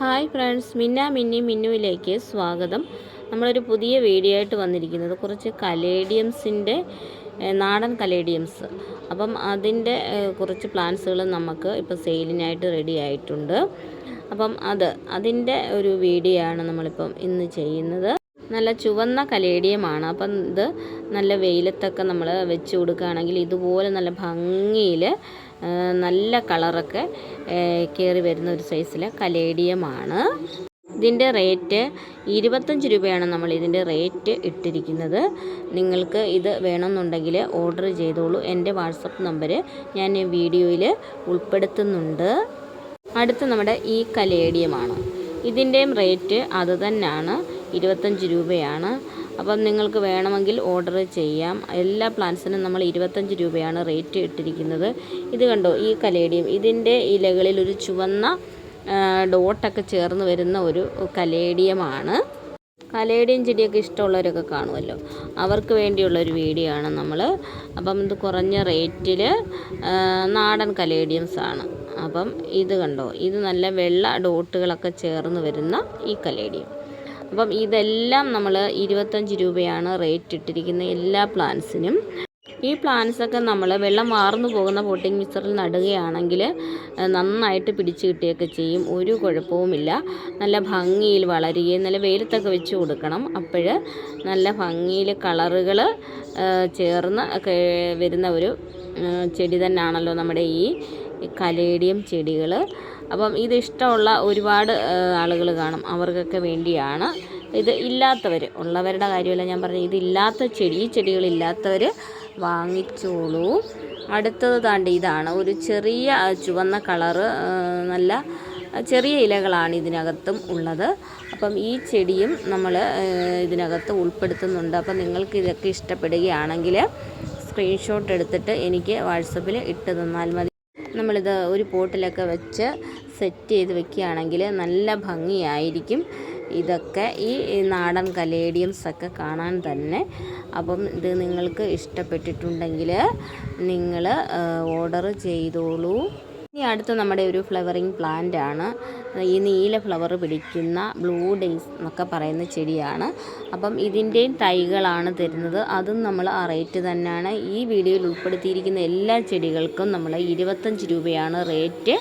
Hi friends മിന്ന മിന്നി മിന്നുവിലേക്ക് സ്വാഗതം. നമ്മളൊരു പുതിയ വീഡിയോ ആയിട്ട് വന്നിരിക്കുന്നത് കുറച്ച് കലേഡിയംസിന്റെ നാടൻ കലേഡിയംസ്. അപ്പം അതിന്റെ കുറച്ച് പ്ലാന്റ്സുകൾ നമുക്ക് ഇപ്പോൾ സെയിലിനായിട്ട് റെഡി ആയിട്ടുണ്ട്. അപ്പം അത് അതിന്റെ ഒരു വീഡിയോ ആണ് നമ്മളിപ്പം ഇന്ന് ചെയ്യുന്നത്. നല്ല ചുവന്ന കലേഡിയമാണ്. അപ്പം ഇത് നല്ല വെയിലത്തൊക്കെ നമ്മൾ വെച്ച് കൊടുക്കുകയാണെങ്കിൽ ഇതുപോലെ നല്ല ഭംഗിയിൽ നല്ല കളറൊക്കെ കയറി വരുന്ന ഒരു സൈസിലെ കലേഡിയമാണ്. ഇതിന്റെ റേറ്റ് ഇരുപത്തഞ്ച് രൂപയാണ് നമ്മൾ ഇതിന്റെ റേറ്റ് ഇട്ടിരിക്കുന്നത്. നിങ്ങൾക്ക് ഇത് വേണമെന്നുണ്ടെങ്കിൽ ഓർഡർ ചെയ്തോളൂ. എന്റെ വാട്സപ്പ് നമ്പർ ഞാൻ വീഡിയോയിൽ ഉൾപ്പെടുത്തുന്നുണ്ട്. അടുത്ത് നമ്മുടെ ഈ കലേഡിയമാണ്. ഇതിന്റെയും റേറ്റ് അത് തന്നെയാണ്. ഇരുപത്തഞ്ച് രൂപയാണ്. അപ്പം നിങ്ങൾക്ക് വേണമെങ്കിൽ ഓർഡർ ചെയ്യാം. എല്ലാ പ്ലാന്റ്സിനും നമ്മൾ ഇരുപത്തഞ്ച് രൂപയാണ് റേറ്റ് ഇട്ടിരിക്കുന്നത്. ഇത് കണ്ടോ? ഈ കലേഡിയം ഇതിന്റെ ഇലകളിൽ ഒരു ചുവന്ന ഡോട്ടൊക്കെ ചേർന്ന് വരുന്ന ഒരു കലേഡിയമാണ് കലേഡിയം ചെടിയൊക്കെ ഇഷ്ടമുള്ളവരൊക്കെ കാണുമല്ലോ. അവർക്ക് വേണ്ടിയുള്ള ഒരു വീഡിയോ ആണ് നമ്മൾ അപ്പം ഇത് കുറഞ്ഞ റേറ്റിൽ നാടൻ കലേഡിയംസ് ആണ്. അപ്പം ഇത് കണ്ടോ? ഇത് നല്ല വെള്ള ഡോട്ടുകളൊക്കെ ചേർന്ന് വരുന്ന ഈ കലേഡിയം അപ്പം ഇതെല്ലാം നമ്മൾ ഇരുപത്തഞ്ച് രൂപയാണ് റേറ്റ് ഇട്ടിരിക്കുന്ന എല്ലാ പ്ലാന്റ്സിനും ഈ പ്ലാന്റ്സൊക്കെ നമ്മൾ വെള്ളം വാർന്നു പോകുന്ന പോട്ടിംഗ് മിക്സറിൽ നടുകയാണെങ്കിൽ നന്നായിട്ട് പിടിച്ചു കിട്ടുകയൊക്കെ ചെയ്യും. ഒരു കുഴപ്പവുമില്ല. നല്ല ഭംഗിയിൽ വളരുകയും നല്ല വെയിലത്തൊക്കെ വെച്ച് കൊടുക്കണം. അപ്പോൾ നല്ല ഭംഗിയിൽ കളറുകൾ ചേർന്ന് വരുന്ന ഒരു ചെടി തന്നെയാണല്ലോ നമ്മുടെ ഈ കലേഡിയം ചെടികൾ അപ്പം ഇത് ഇഷ്ടമുള്ള ഒരുപാട് ആളുകൾ കാണും. അവർക്കൊക്കെ വേണ്ടിയാണ്. ഇത് ഇല്ലാത്തവർ ഉള്ളവരുടെ കാര്യമല്ല ഞാൻ പറഞ്ഞത്. ഇതില്ലാത്ത ചെടി ഈ ചെടികളില്ലാത്തവർ വാങ്ങിച്ചോളൂ. അടുത്തത് താണ്ടി ഇതാണ്. ഒരു ചെറിയ ചുവന്ന കളറ് നല്ല ചെറിയ ഇലകളാണ് ഇതിനകത്തും ഉള്ളത്. അപ്പം ഈ ചെടിയും നമ്മൾ ഇതിനകത്ത് ഉൾപ്പെടുത്തുന്നുണ്ട്. അപ്പം നിങ്ങൾക്ക് ഇതൊക്കെ ഇഷ്ടപ്പെടുകയാണെങ്കിൽ സ്ക്രീൻഷോട്ട് എടുത്തിട്ട് എനിക്ക് വാട്സപ്പിൽ ഇട്ട് തന്നാൽ മതി. നമ്മളിത് ഒരു പോട്ടിലൊക്കെ വെച്ച് സെറ്റ് ചെയ്ത് വെക്കുകയാണെങ്കിൽ നല്ല ഭംഗിയായിരിക്കും. ഇതൊക്കെ ഈ നാടൻ കലേഡിയംസ് ഒക്കെ കാണാൻ തന്നെ. അപ്പം ഇത് നിങ്ങൾക്ക് ഇഷ്ടപ്പെട്ടിട്ടുണ്ടെങ്കിൽ നിങ്ങൾ ഓർഡർ ചെയ്തോളൂ. ഇനി അടുത്ത നമ്മുടെ ഒരു ഫ്ലവറിങ് പ്ലാന്റ് ആണ്. ഈ നീല ഫ്ലവർ പിടിക്കുന്ന ബ്ലൂ ഡേയ്സ് എന്നൊക്കെ പറയുന്ന ചെടിയാണ്. അപ്പം ഇതിന്റെയും തൈകളാണ് തരുന്നത്. അതും നമ്മൾ ആ റേറ്റ് തന്നെയാണ്. ഈ വീഡിയോയിൽ ഉൾപ്പെടുത്തിയിരിക്കുന്ന എല്ലാ ചെടികൾക്കും നമ്മൾ ഇരുപത്തഞ്ച് രൂപയാണ് റേറ്റ്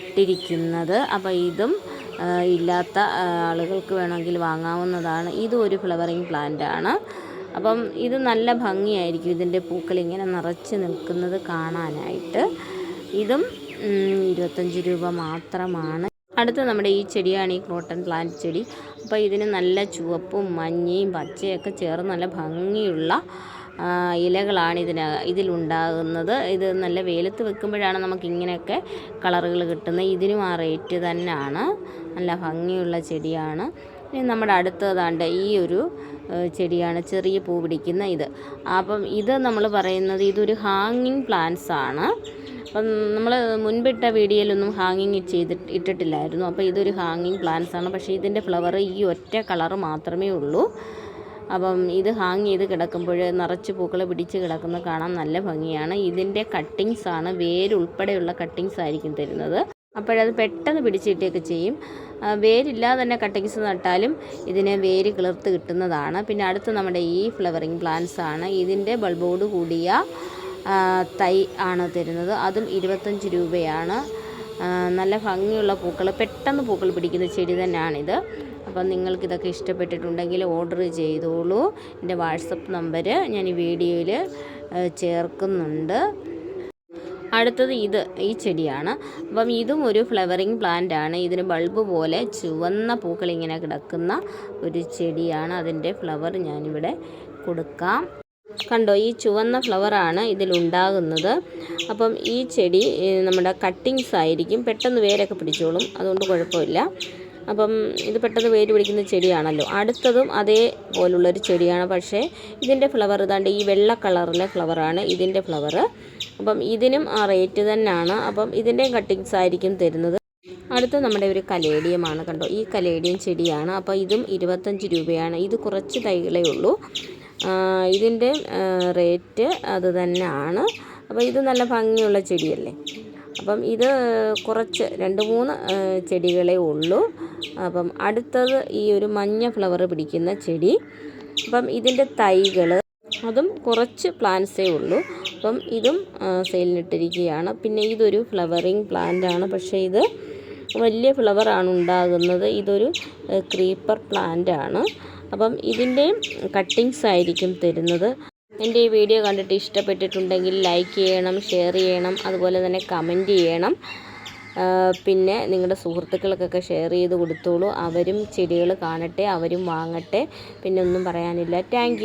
ഇട്ടിരിക്കുന്നത്. അപ്പോൾ ഇതും ഇല്ലാത്ത ആളുകൾക്ക് വേണമെങ്കിൽ വാങ്ങാവുന്നതാണ്. ഇതും ഒരു ഫ്ലവറിങ് പ്ലാന്റ് ആണ്. അപ്പം ഇത് നല്ല ഭംഗിയായിരിക്കും ഇതിന്റെ പൂക്കൾ ഇങ്ങനെ നിറച്ച് നിൽക്കുന്നത് കാണാനായിട്ട്. ഇതും ഇരുപത്തഞ്ച് രൂപ മാത്രമാണ്. അടുത്ത നമ്മുടെ ഈ ചെടിയാണ് ഈ ക്രോട്ടൺ പ്ലാന്റ് ചെടി. അപ്പോൾ ഇതിന് നല്ല ചുവപ്പും മഞ്ഞയും പച്ചയൊക്കെ ചേർന്ന് നല്ല ഭംഗിയുള്ള ഇലകളാണ് ഇതിന് ഇതിലുണ്ടാകുന്നത്. ഇത് നല്ല വെയിലത്ത് വെക്കുമ്പോഴാണ് നമുക്ക് ഇങ്ങനെയൊക്കെ കളറുകൾ കിട്ടുന്നത്. ഇതിനും ആ റേറ്റ് തന്നെയാണ്. നല്ല ഭംഗിയുള്ള ചെടിയാണ്. ഇനി നമ്മുടെ അടുത്തതാണ്ട് ഈ ഒരു ചെടിയാണ് ചെറിയ പൂ പിടിക്കുന്ന ഇത്. അപ്പം ഇത് നമ്മൾ പറയുന്നത് ഇതൊരു ഹാങ്ങിങ് പ്ലാന്റ്സ് ആണ് അപ്പം നമ്മൾ മുൻപിട്ട വീഡിയോയിലൊന്നും ഹാങ്ങിങ് ചെയ്തിട്ട് ഇട്ടിട്ടില്ലായിരുന്നു. അപ്പോൾ ഇതൊരു ഹാങ്ങിങ് പ്ലാന്റ്സ് ആണ്. പക്ഷേ ഇതിന്റെ ഫ്ലവർ ഈ ഒറ്റ കളർ മാത്രമേ ഉള്ളൂ. അപ്പം ഇത് ഹാങ് ചെയ്ത് കിടക്കുമ്പോൾ നിറച്ച് പൂക്കൾ പിടിച്ച് കിടക്കുന്നത് കാണാൻ നല്ല ഭംഗിയാണ്. ഇതിന്റെ കട്ടിങ്സ് ആണ്. വേരുൾപ്പെടെയുള്ള കട്ടിങ്സ് ആയിരിക്കും തരുന്നത്. അപ്പോഴത് പെട്ടെന്ന് പിടിച്ചിട്ടൊക്കെ ചെയ്യും. വേരില്ലാതെ തന്നെ കട്ടിങ്സ് നട്ടാലും ഇതിനെ വേര് കിളിർത്ത് കിട്ടുന്നതാണ്. പിന്നെ അടുത്ത് നമ്മുടെ ഈ ഫ്ലവറിങ് പ്ലാന്റ്സ് ആണ്. ഇതിന്റെ ബൾബോട് കൂടിയ തൈ ആണ് തരുന്നത്. അതും ഇരുപത്തഞ്ച് രൂപയാണ്. നല്ല ഭംഗിയുള്ള പൂക്കൾ. പെട്ടെന്ന് പൂക്കൾ പിടിക്കുന്ന ചെടി തന്നെയാണിത്. അപ്പം നിങ്ങൾക്കിതൊക്കെ ഇഷ്ടപ്പെട്ടിട്ടുണ്ടെങ്കിൽ ഓർഡർ ചെയ്തോളൂ. എന്റെ വാട്സപ്പ് നമ്പർ ഞാൻ ഈ വീഡിയോയിൽ ചേർക്കുന്നുണ്ട്. അടുത്തത് ഇത് ഈ ചെടിയാണ്. അപ്പം ഇതും ഒരു ഫ്ലവറിങ് പ്ലാന്റ് ആണ്. ഇതിന് ബൾബ് പോലെ ചുവന്ന പൂക്കൾ ഇങ്ങനെ കിടക്കുന്ന ഒരു ചെടിയാണ്. അതിന്റെ ഫ്ലവർ ഞാനിവിടെ കൊടുക്കാം. കണ്ടോ ഈ ചുവന്ന ഫ്ലവറാണ് ഇതിലുണ്ടാകുന്നത്. അപ്പം ഈ ചെടി നമ്മുടെ കട്ടിങ്സ് ആയിരിക്കും. പെട്ടെന്ന് വേരൊക്കെ പിടിച്ചോളും. അതുകൊണ്ട് കുഴപ്പമില്ല. അപ്പം ഇത് പെട്ടെന്ന് വേര് പിടിക്കുന്ന ചെടിയാണല്ലോ. അടുത്തതും അതേപോലുള്ളൊരു ചെടിയാണ്. പക്ഷേ ഇതിന്റെ ഫ്ലവർ ഇതാണ്ട് ഈ വെള്ള കളറിലെ ഫ്ലവറാണ് ഇതിന്റെ ഫ്ലവർ അപ്പം ഇതിനും ആ റേറ്റ് തന്നെയാണ്. അപ്പം ഇതിന്റെയും കട്ടിങ്സ് ആയിരിക്കും തരുന്നത്. അടുത്ത നമ്മുടെ ഒരു കലേഡിയമാണ്. കണ്ടോ ഈ കലേഡിയം ചെടിയാണ്. അപ്പോൾ ഇതും ഇരുപത്തഞ്ച് രൂപയാണ്. ഇത് കുറച്ച് തൈകളേ ഉള്ളൂ. ഇതിന്റെ റേറ്റ് അത് തന്നെയാണ്. അപ്പോൾ ഇത് നല്ല ഭംഗിയുള്ള ചെടിയല്ലേ? അപ്പം ഇത് കുറച്ച് രണ്ട് മൂന്ന് ചെടികളെ ഉള്ളൂ. അപ്പം അടുത്തത് ഈ ഒരു മഞ്ഞ ഫ്ലവർ പിടിക്കുന്ന ചെടി. അപ്പം ഇതിന്റെ തൈകൾ അതും കുറച്ച് പ്ലാന്റ്സേ ഉള്ളൂ. അപ്പം ഇതും സെയിലിനിട്ടിരിക്കുകയാണ്. പിന്നെ ഇതൊരു ഫ്ലവറിങ് പ്ലാന്റ് ആണ് പക്ഷേ ഇത് വലിയ ഫ്ലവറാണ് ഉണ്ടാകുന്നത്. ഇതൊരു ക്രീപ്പർ പ്ലാന്റ് ആണ് അപ്പം ഇതിന്റെ കട്ടിങ്സ് ആയിരിക്കും തരുന്നത്. എന്റെ ഈ വീഡിയോ കണ്ടിട്ട് ഇഷ്ടപ്പെട്ടിട്ടുണ്ടെങ്കിൽ ലൈക്ക് ചെയ്യണം ഷെയർ ചെയ്യണം അതുപോലെ തന്നെ കമന്റ് ചെയ്യണം. പിന്നെ നിങ്ങളുടെ സുഹൃത്തുക്കൾക്കൊക്കെ ഷെയർ ചെയ്ത് കൊടുത്തോളൂ. അവരും ചെടികൾ കാണട്ടെ അവരും വാങ്ങട്ടെ. പിന്നെ ഒന്നും പറയാനില്ല. താങ്ക്